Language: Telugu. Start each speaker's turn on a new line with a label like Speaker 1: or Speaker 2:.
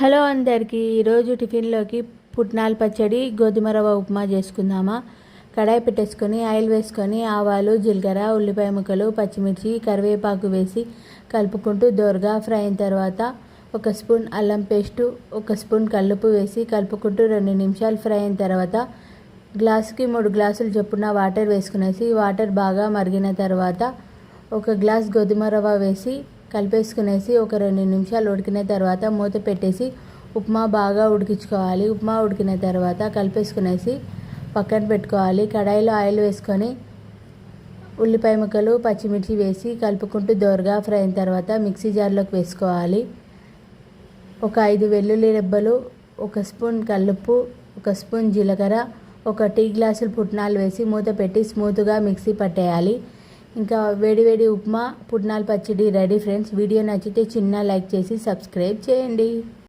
Speaker 1: హలో అందరికీ ఈరోజు టిఫిన్లోకి పుట్నాల పచ్చడి గోధుమ రవ్వ ఉప్మా చేసుకుందామా? కడాయి పెట్టేసుకొని ఆయిల్ వేసుకొని ఆవాలు జీలకర్ర ఉల్లిపాయ ముక్కలు పచ్చిమిర్చి కరివేపాకు వేసి కలుపుకుంటూ దోరగా ఫ్రై అయిన తర్వాత ఒక స్పూన్ అల్లం పేస్టు ఒక స్పూన్ కల్లుపు వేసి కలుపుకుంటూ రెండు నిమిషాలు ఫ్రై అయిన తర్వాత గ్లాసుకి మూడు గ్లాసులు చొప్పున వాటర్ వేసుకునేసి వాటర్ బాగా మరిగిన తర్వాత ఒక గ్లాస్ గోధుమ రవ్వ వేసి కలిపేసుకునేసి ఒక రెండు నిమిషాలు ఉడికిన తర్వాత మూత పెట్టేసి ఉప్మా బాగా ఉడికించుకోవాలి. ఉప్మా ఉడికిన తర్వాత కలిపేసుకునేసి పక్కన పెట్టుకోవాలి. కడాయిలో ఆయిల్ వేసుకొని ఉల్లిపాయ ముక్కలు పచ్చిమిర్చి వేసి కలుపుకుంటూ దోరగా ఫ్రై అయిన తర్వాత మిక్సీ జార్లోకి వేసుకోవాలి. ఒక ఐదు వెల్లుల్లి రెబ్బలు ఒక స్పూన్ కల్లుప్పు ఒక స్పూన్ జీలకర్ర ఒక టీ గ్లాసులు పుట్నాలు వేసి మూత పెట్టి స్మూత్గా మిక్సీ పట్టేయాలి. ఇంకా వేడి వేడి ఉప్మా పుట్నాల పచ్చడి రెడీ ఫ్రెండ్స్. వీడియో నచ్చితే చిన్న లైక్ చేసి సబ్స్క్రైబ్ చేయండి.